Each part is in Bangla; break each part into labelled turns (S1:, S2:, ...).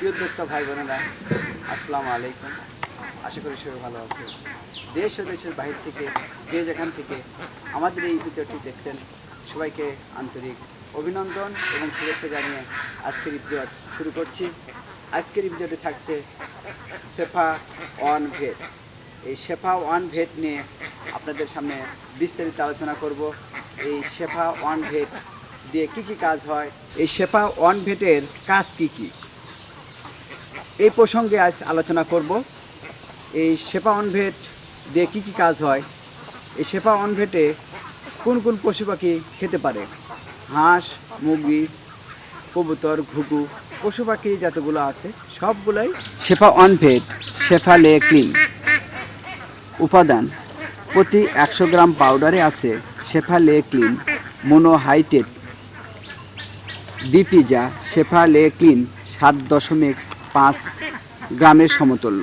S1: প্রিয় ভাই বোনেরা, আসসালামু আলাইকুম। আশা করি সবাই ভালো আছে দেশ ও দেশের বাহির থেকে, যে যেখান থেকে আমাদের এই ভিডিওটি দেখছেন, সবাইকে আন্তরিক অভিনন্দন এবং শুভেচ্ছা জানিয়ে আজকের ভিডিও শুরু করছি। আজকের ভিডিওটি থাকছে সেফা ওয়ান ভেট এই শেফা ওয়ান ভেট নিয়ে আপনাদের সামনে বিস্তারিত আলোচনা করব। এই শেফা ওয়ান ভেট দিয়ে কি কি কাজ হয়? এই শেফা ওয়ান ভেটের কাজ কি কি? এই প্রসঙ্গে আজ আলোচনা করব। এই শেফা ওয়ান ভেট দিয়ে কী কী কাজ হয়? এই শেফা ওয়ান ভেটে কোন কোন পশু পাখি খেতে পারে? হাঁস, মুরগি, কবুতর, ঘুঘু, পশু পাখি যতগুলো আছে, সবগুলোই শেফা ওয়ান ভেট শেফা লে ক্লিন। উপাদান, প্রতি একশো গ্রাম পাউডারে আছে শেফা লে ক্লিন মোনোহাইটেড বিপিজা, শেফা লে ক্লিন, সাত দশমিক গ্রামের সমতুল্য।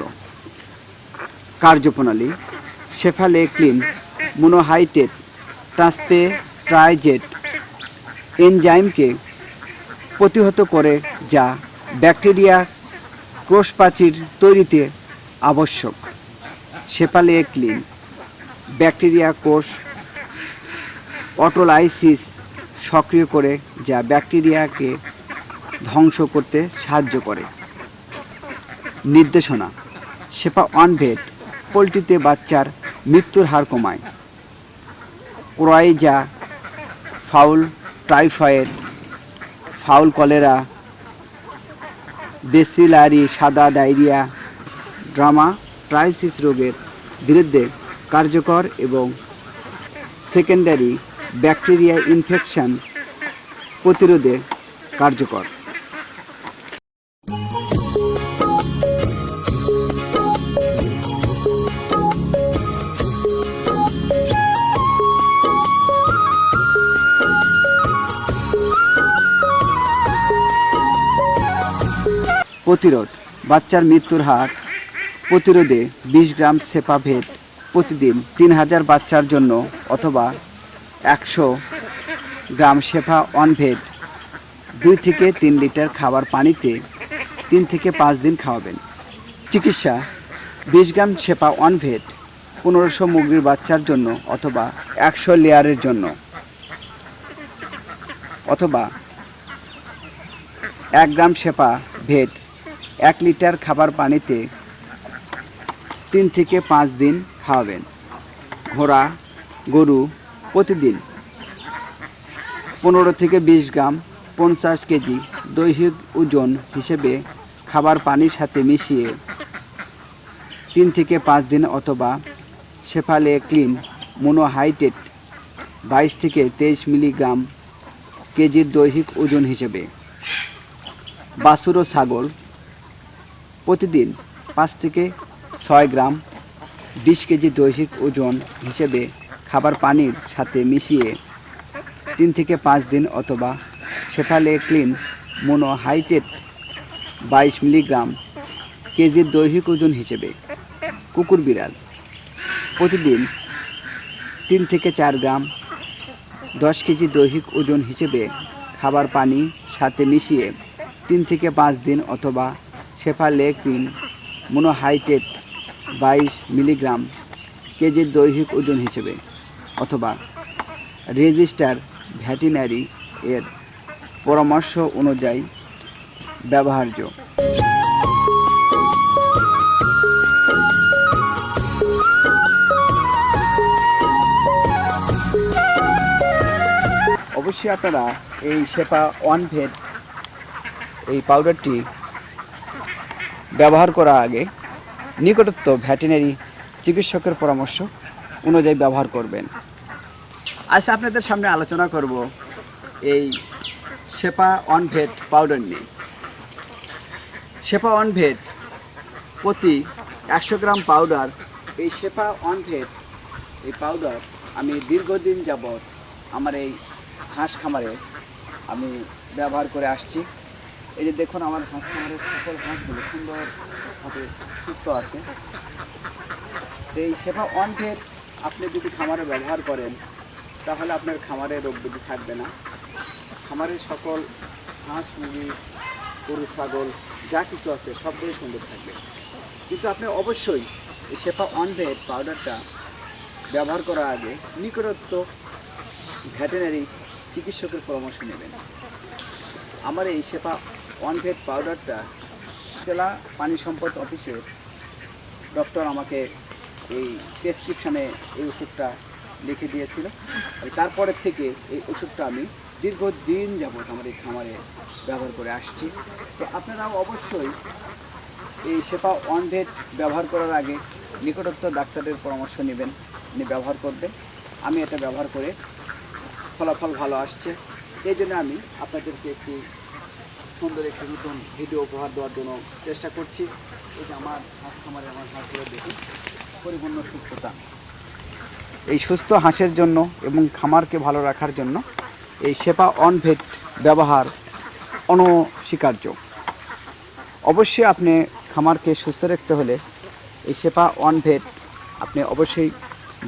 S1: কার্যপ্রণালী শেফা লে ক্লিন মোনোহাইটেড ট্রান্সপে ট্রাইজেট এনজাইমকে প্রতিহত করে যা ব্যাকটেরিয়া ক্রোশপ্রাচীর তৈরিতে আবশ্যক। সেপালে ক্লিন ব্যাকটেরিয়া কোষ অটোলাইসিস সক্রিয় করে যা ব্যাকটেরিয়াকে ধ্বংস করতে সাহায্য করে। নির্দেশনা। সেপা অনভেট পোলট্রিতে বাচ্চার মৃত্যুর হার কমায়। ক্রয়জা fowl typhoid, fowl cholera, bacillary, সাদা ডায়রিয়া, ড্রামা, ট্রাইসিস রোগের বিরুদ্ধে কার্যকর এবং সেকেন্ডারি ব্যাকটেরিয়া ইনফেকশন প্রতিরোধে কার্যকর। প্রতিরোধ, বাচ্চার মৃত্যুর হার, প্রতিরোধে বিশ গ্রাম সেপাভেট প্রতিদিন তিন হাজার বাচ্চার জন্য অথবা একশো গ্রাম শেফা অনভেট দুই থেকে তিন লিটার খাবার পানিতে তিন থেকে পাঁচ দিন খাওয়াবেন। চিকিৎসা, বিশ গ্রাম শেফা অনভেট পনেরোশো মুরগির বাচ্চার জন্য অথবা একশো লেয়ারের জন্য। অথবা এক গ্রাম শেপা ভেট এক লিটার খাবার পানিতে তিন থেকে পাঁচ দিন খাওয়াবেন। ঘোড়া, গরু প্রতিদিন পনেরো থেকে বিশ গ্রাম, পঞ্চাশ কেজি দৈহিক ওজন হিসেবে খাবার পানির সাথে মিশিয়ে তিন থেকে পাঁচ দিন অথবা শেফালে ক্লিন মোনোহাইটেড বাইশ থেকে তেইশ মিলিগ্রাম কেজির দৈহিক ওজন হিসেবে। বাছুর ও ছাগল প্রতিদিন পাঁচ থেকে ছয় গ্রাম বিশ কেজি দৈহিক ওজন হিসেবে খাবার পানির সাথে মিশিয়ে তিন থেকে পাঁচ দিন অথবা সেফালে ক্লিন মোনোহাইটেড বাইশ মিলিগ্রাম কেজির দৈহিক ওজন হিসেবে। কুকুর বিড়াল প্রতিদিন তিন থেকে চার গ্রাম দশ কেজি দৈহিক ওজন হিসেবে খাবার পানি সাথে মিশিয়ে তিন থেকে পাঁচ দিন অথবা সেফালেক্রিন মোনোহাইটেড বাইশ মিলিগ্রাম কেজির দৈহিক ওজন হিসেবে, অথবা রেজিস্টার ভ্যাটিনারি এর পরামর্শ অনুযায়ী ব্যবহার্য। অবশ্যই আপনারা এই শেপা ওয়ান ভেট এই পাউডারটি ব্যবহার করার আগে। নিকটত্ব ভ্যাটেনারি চিকিৎসকের পরামর্শ অনুযায়ী ব্যবহার করবেন। আচ্ছা আপনাদের সামনে আলোচনা করব এই শেপা ওয়ান ভেট পাউডার নিয়ে। শেপা ওয়ান ভেট প্রতি একশো গ্রাম পাউডার, এই শেপা ওয়ান ভেট, এই পাউডার আমি দীর্ঘদিন যাবৎ আমার এই হাঁস খামারে আমি ব্যবহার করে আসছি। এই যে দেখুন আমার হাঁস খামারের সকল হাঁসগুলো সুন্দরভাবে সুস্থ আছে। এই সেবা ভেট আপনি যদি খামারে ব্যবহার করেন, তাহলে আপনার খামারে রোগ ব্যাধি থাকবে না। খামারের সকল হাঁস, মুরগি, গরু, ছাগল, যা কিছু আছে, সবগুলোই সুন্দর থাকবে। কিন্তু আপনি অবশ্যই এই শেফা অন ভেট পাউডারটা ব্যবহার করার আগে নিকটত্ব ভেটেনারি চিকিৎসকের পরামর্শ নেবেন। আমার এই শেফা ওয়ান ভেট পাউডারটা জেলা পানি সম্পদ অফিসের ডক্টর আমাকে এই প্রেসক্রিপশানে এই ওষুধটা লিখে দিয়েছিল। তারপরের থেকে এই ওষুধটা আমি দীর্ঘদিন যাবৎ আমার এই খামারে ব্যবহার করে আসছি। তো আপনারাও অবশ্যই এই সেপা ওয়ান ভেট ব্যবহার করার আগে নিকটস্থ ডাক্তারের পরামর্শ নেবেন নিয়ে ব্যবহার করবেন। আমি এটা ব্যবহার করে ফলাফল ভালো আসছে। এই জন্য আমি আপনাদেরকে একটি সুন্দর একটি নতুন ভিডিও উপহার দেওয়ার জন্য চেষ্টা করছি। যে আমার হাঁস খামারে আমার হাঁসগুলো দেখি পরিপূর্ণ সুস্থতা। এই সুস্থ হাঁসের জন্য এবং খামারকে ভালো রাখার জন্য এই সেপা অনভেট ব্যবহার অনস্বীকার্য। অবশ্যই আপনি খামারকে সুস্থ রাখতে হলে এই সেপা অনভেট আপনি অবশ্যই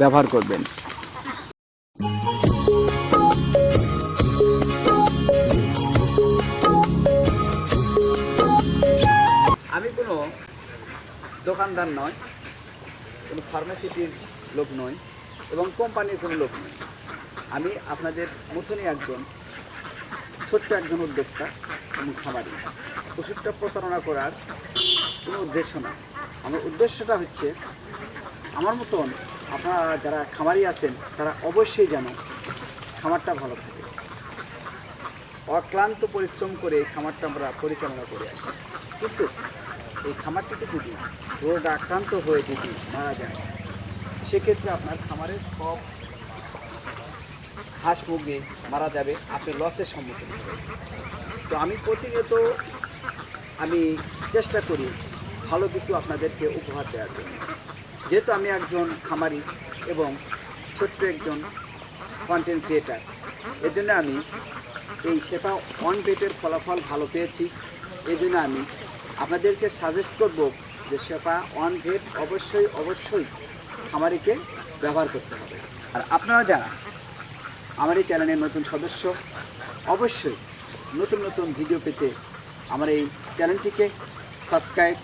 S1: ব্যবহার করবেন। দোকানদার নয়, কোনো ফার্মাসিটির লোক নয় এবং কোম্পানির কোনো লোক নয়। আমি আপনাদের মতনই একজন, ছোট্ট একজন উদ্যোক্তা এবং খামারি। ওষুধটা প্রচারণা করার কোনো উদ্দেশ্য না আমার উদ্দেশ্যটা হচ্ছে, আমার মতন আপনারা যারা খামারি আছেন, তারা অবশ্যই যেন খামারটা ভালো থাকে। অক্লান্ত পরিশ্রম করে খামারটা আমরা পরিচালনা করে আসি। কিন্তু এই খামারটিতে যদি রোগ আক্রান্ত হয়ে যদি মারা যায়, সেক্ষেত্রে আপনার খামারের সব হাঁস মুরগি মারা যাবে, আপনি লসের সম্মুখীন হবেন। তো আমি প্রতিনিয়ত আমি চেষ্টা করি ভালো কিছু আপনাদেরকে উপহার দেওয়ার জন্য। যেহেতু আমি একজন খামারি এবং ছোট্ট একজন কন্টেন্ট ক্রিয়েটার এর জন্য আমি এই সেটা অন বেটের ফলাফল ভালো পেয়েছি। এই আমি আপনাদেরকে সাজেস্ট করব যে সেটা অন ভেট অবশ্যই অবশ্যই খামারিকে ব্যবহার করতে হবে। আর আপনারা যারা আমার এই চ্যানেলের নতুন সদস্য, অবশ্যই নতুন নতুন ভিডিও পেতে আমার এই চ্যানেলটিকে সাবস্ক্রাইব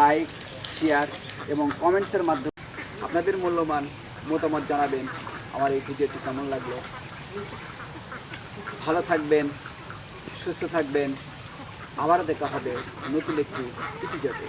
S1: লাইক শেয়ার এবং কমেন্টসের মাধ্যমে আপনাদের মূল্যবান মতামত জানাবেন আমার এই ভিডিওটি কেমন লাগল। ভালো থাকবেন, সুস্থ থাকবেন। আবার দেখা হবে নতুন একটি এপিসোডে